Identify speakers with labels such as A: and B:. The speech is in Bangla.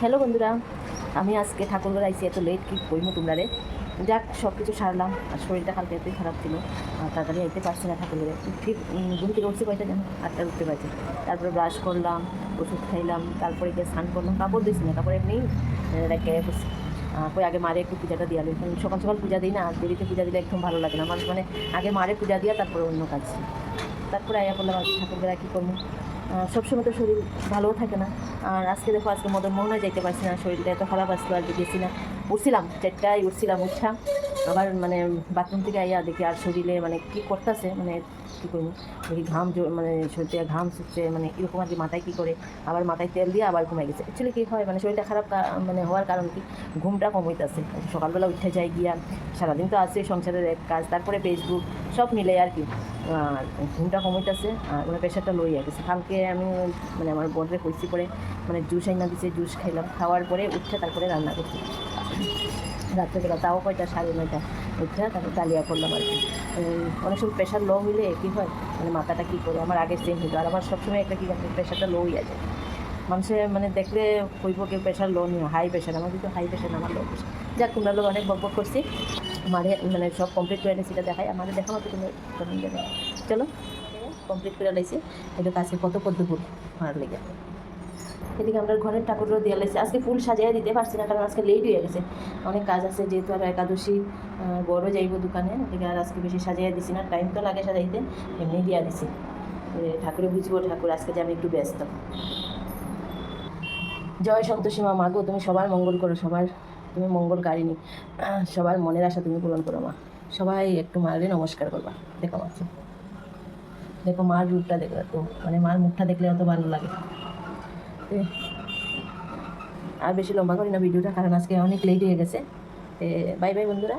A: হ্যালো বন্ধুরা, আমি আজকে ঠাকুরঘর আইসি, এত লেট কি কইমু তোমরা রে যাক সব কিছু সারলাম, আর শরীরটা কালকে এতই খারাপ ছিল, আর তাড়াতাড়ি আইতে পারছি না ঠাকুরঘরে। ঠিক ঘুম থেকে উঠতে পারছি যেন আটটা উঠতে পারছি। তারপরে ব্রাশ করলাম, ওষুধ খাইলাম, তারপরে গিয়ে স্নান করলাম, কাপড় দিয়েছি না, কাপড় এমনি রেখে কই আগে মারে একটু পূজাটা দিয়া সকাল সকাল পূজা দিই না দেরিতে পূজা দিলে একদম ভালো লাগে না। মানে আগে মারে পূজা দিয়া, তারপরে অন্য কাজ। তারপরে আয়া করলাম ঠাকুরবেলা কী করব? সবসময় তো শরীর ভালোও থাকে না। আর আজকে দেখো, আজকে মদন মোহনায় যাইতে পারছি না, শরীরটা এত খারাপ আসলো আর গেছি না। উঠছিলাম, চারটায় উঠছিলাম উঠছা আবার মানে বাথরুম থেকে আইয়া দেখি আর শরীরে মানে কী করতেছে মানে কী করব? দেখি ঘাম মানে শরীর ঘাম শুচ্ছে মানে এরকম আর কি মাথায় কী করে? আবার মাথায় তেল দিয়ে আবার ঘুমাই গেছে। অ্যাকচুয়ালি কী হয় মানে শরীরটা খারাপ মানে হওয়ার কারণ কি? ঘুমটা কম হইতেছে। সকালবেলা উঠে যাই গিয়া, সারাদিন তো আছে সংসারের এক কাজ, তারপরে ফেসবুক সব মিলে আর কি ঘুমটা কম হইতেছে, আর মানে প্রেশারটা লইয়া গেছে। কালকে আমি মানে আমার বোনরে কইছি পরে মানে জুস আইনা দিছে, জুস খাইলাম। খাওয়ার পরে উঠে তারপরে রান্না করছি। রাত্রেবেলা তাও কয়টা, সাড়ে নয়টা। উঠে তারপর ডালিয়া করলাম আর কি। অনেক সময় প্রেশার লো হইলে কী হয়? মানে মাথাটা কী করে? আমার আগে সেম হইতো। আর আমার সবসময় একটা কী প্রেশারটা লোই আছে মানুষের মানে দেখলে কইব কেউ প্রেশার লো নিও হাই প্রেশার আমার কিন্তু হাই প্রেশার আমার লো প্রেশার যাক, তোমরা লোক অনেক বকবক করছি। আমারে মানে সব কমপ্লিট করে নিয়েছি এটা দেখাই। আমাদের দেখা মতো তুমি চলো কমপ্লিট করে লাইছি। এটা কাছে কত পদ্মপুর আমার লেগে। এদিকে আমরা ঘরের ঠাকুরও দিয়ে লাইছি আজকে ফুল সাজিয়ে দিতে পারছি না, কারণ আজকে লেট হয়ে গেছে। অনেক কাজ আছে, যেহেতু আর একাদশী বড় যাইব দোকানে, এদিকে আর আজকে বেশি সাজিয়ে দিছি না। টাইম তো লাগে সাজাইতে, এমনি দিয়া দিছি। ঠাকুরে বুঝব, ঠাকুর আজকে যে আমি একটু ব্যস্ত। জয় সন্তোষী মা মাগো তুমি সবার মঙ্গল করো, সবার, তুমি মঙ্গল কারিনি সবার মনের আশা তুমি পূরণ করো মা। সবাই একটু মারলে নমস্কার করবা। দেখো মা, দেখো মার রূপটা দেখো তো মানে মার মুখটা দেখলে অত ভালো লাগে। আর বেশি লম্বা করি না ভিডিওটা কারণ আজকে অনেক লেট হয়ে গেছে। বাই বাই বন্ধুরা।